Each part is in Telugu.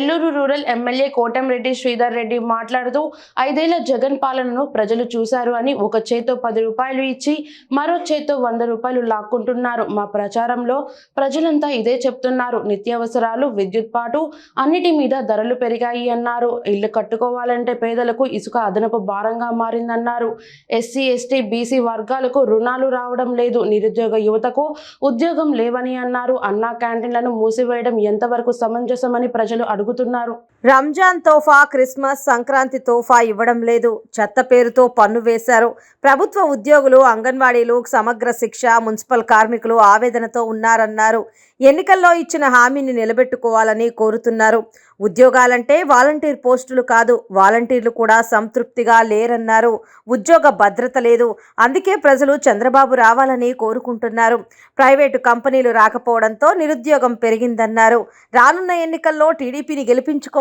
నెల్లూరు రూరల్ ఎమ్మెల్యే కోటంరెడ్డి శ్రీధర్ రెడ్డి మాట్లాడుతూ ఐదేళ్ళ జగన్ పాలనను ప్రజలు చూశారు అని ఒక చేతో పది రూపాయలు ఇచ్చి మరో చేతో వంద రూపాయలు లాక్కుంటున్నారు. మా ప్రచారంలో ప్రజలంతా ఇదే చెప్తున్నారు. నిత్యావసరాలు విద్యుత్ పాటు అన్నిటి మీద ధరలు పెరిగాయి అన్నారు. ఇల్లు కట్టుకోవాలంటే పేదలకు ఇసుక అదనపు భారంగా మారిందన్నారు. ఎస్సీ ఎస్టీ బీసీ వర్గాలకు రుణాలు రావడం లేదు. నిరుద్యోగ యువతకు ఉద్యోగం లేవని అన్నారు. అన్నా క్యాంటీన్లను మూసివేయడం ఎంతవరకు సమంజసమని ప్రజలు అడుగుతున్నారు. రంజాన్ తోఫా క్రిస్మస్ సంక్రాంతి తోఫా ఇవ్వడం లేదు. చెత్త పేరుతో పన్ను వేశారు. ప్రభుత్వ ఉద్యోగులు అంగన్వాడీలు సమగ్ర శిక్ష మున్సిపల్ కార్మికులు ఆవేదనతో ఉన్నారన్నారు. ఎన్నికల్లో ఇచ్చిన హామీని నిలబెట్టుకోవాలని కోరుతున్నారు. ఉద్యోగాలంటే వాలంటీర్ పోస్టులు కాదు వాలంటీర్లు కూడా సంతృప్తిగా లేరన్నారు. ఉద్యోగ భద్రత లేదు. అందుకే ప్రజలు చంద్రబాబు రావాలని కోరుకుంటున్నారు. ప్రైవేటు కంపెనీలు రాకపోవడంతో నిరుద్యోగం పెరిగిందన్నారు. రానున్న ఎన్నికల్లో టీడీపీని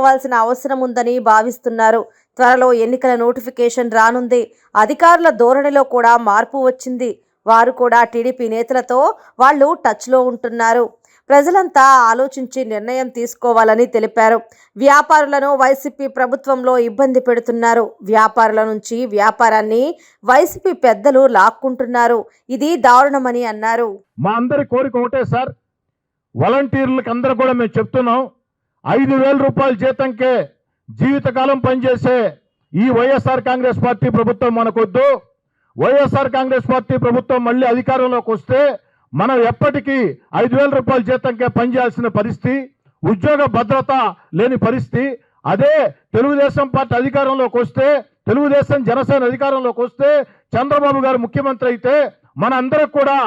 గెలిపించుకోవాల్సిన అవసరం ఉందని భావిస్తున్నారు. త్వరలో ఎన్నికల నోటిఫికేషన్ రానుంది. అధికారుల ధోరణిలో కూడా మార్పు వచ్చింది. వారు కూడా టీడీపీ నేతలతో వాళ్ళు టచ్లో ఉంటున్నారు. ప్రజలంతా ఆలోచించి నిర్ణయం తీసుకోవాలని తెలిపారు. వ్యాపారులను వైసీపీ ప్రభుత్వంలో ఇబ్బంది పెడుతున్నారు. వ్యాపారుల నుంచి వ్యాపారాన్ని వైసీపీ పెద్దలు లాక్కుంటున్నారు. ఇది దారుణమని అన్నారు. మా అందరి కోరిక ఒకటే సార్. వాలంటీర్లకు అందరూ కూడా మేము చెప్తున్నాం. ఐదు వేల రూపాయల జీతంకే జీవితకాలం పనిచేసే ఈ వైఎస్ఆర్ కాంగ్రెస్ పార్టీ ప్రభుత్వం మనకొద్దు. వైఎస్ఆర్ కాంగ్రెస్ పార్టీ ప్రభుత్వం మళ్ళీ అధికారంలోకి వస్తే మనం ఎప్పటికీ ఐదు వేల రూపాయల జీతంకే పనిచేయాల్సిన పరిస్థితి ఉద్యోగ భద్రత లేని పరిస్థితి. అదే తెలుగుదేశం పార్టీ అధికారంలోకి వస్తే తెలుగుదేశం జనసేన అధికారంలోకి వస్తే చంద్రబాబు గారు ముఖ్యమంత్రి అయితే మన అందరికి కూడా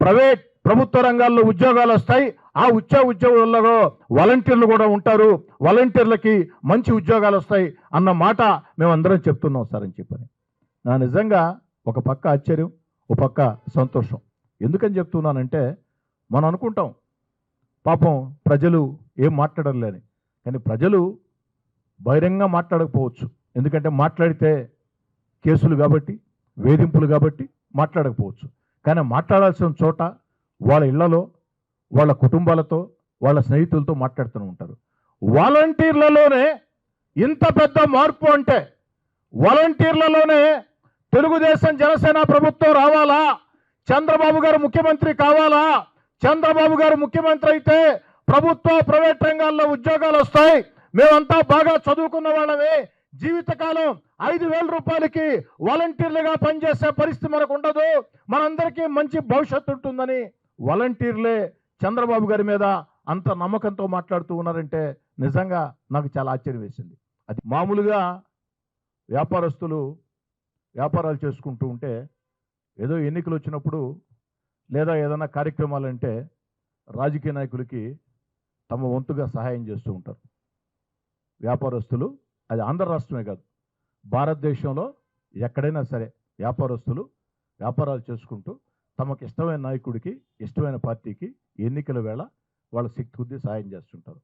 ప్రైవేట్ ప్రభుత్వ రంగాల్లో ఉద్యోగాలు వస్తాయి. ఆ ఉద్యోగ ఉద్యోగులలో వాలంటీర్లు కూడా ఉంటారు. వాలంటీర్లకి మంచి ఉద్యోగాలు వస్తాయి అన్న మాట మేమందరం చెప్తున్నాం సార్ అని చెప్పని. నా నిజంగా ఒక పక్క ఆశ్చర్యం ఒక పక్క సంతోషం. ఎందుకని చెప్తున్నానంటే మనం అనుకుంటాం పాపం ప్రజలు ఏం మాట్లాడడం లేని కానీ ప్రజలు బహిరంగ మాట్లాడకపోవచ్చు. ఎందుకంటే మాట్లాడితే కేసులు కాబట్టి వేధింపులు కాబట్టి మాట్లాడకపోవచ్చు. కానీ మాట్లాడాల్సిన చోట వాళ్ళ ఇళ్ళలో వాళ్ళ కుటుంబాలతో వాళ్ళ స్నేహితులతో మాట్లాడుతూ ఉంటారు. వాలంటీర్లలోనే ఇంత పెద్ద మార్పు అంటే వాలంటీర్లలోనే తెలుగుదేశం జనసేన ప్రభుత్వం రావాలా? చంద్రబాబు గారు ముఖ్యమంత్రి కావాలా? చంద్రబాబు గారు ముఖ్యమంత్రి అయితే ప్రభుత్వ ప్రైవేట్ రంగాల్లో ఉద్యోగాలు వస్తాయి. మేమంతా బాగా చదువుకున్న వాళ్ళమే. జీవితకాలం ఐదు వేల రూపాయలకి వాలంటీర్లుగా పనిచేసే పరిస్థితి మనకు ఉండదు. మనందరికీ మంచి భవిష్యత్తు ఉంటుందని వాలంటీర్లే చంద్రబాబు గారి మీద అంత నమ్మకంతో మాట్లాడుతూ ఉన్నారంటే నిజంగా నాకు చాలా ఆశ్చర్యం వేసింది. అది మామూలుగా వ్యాపారస్తులు వ్యాపారాలు చేసుకుంటూ ఉంటే ఏదో ఎన్నికలు వచ్చినప్పుడు లేదా ఏదైనా కార్యక్రమాలు అంటే రాజకీయ నాయకులకి తమ వంతుగా సహాయం చేస్తూ ఉంటారు. వ్యాపారస్తులు అది ఆంధ్ర రాష్ట్రమే కాదు భారతదేశంలో ఎక్కడైనా సరే వ్యాపారస్తులు వ్యాపారాలు చేసుకుంటూ తమకు ఇష్టమైన నాయకుడికి ఇష్టమైన పార్టీకి ఎన్నికల వేళ వాళ్ళ శక్తి కొద్దీ సాయం చేస్తుంటారు.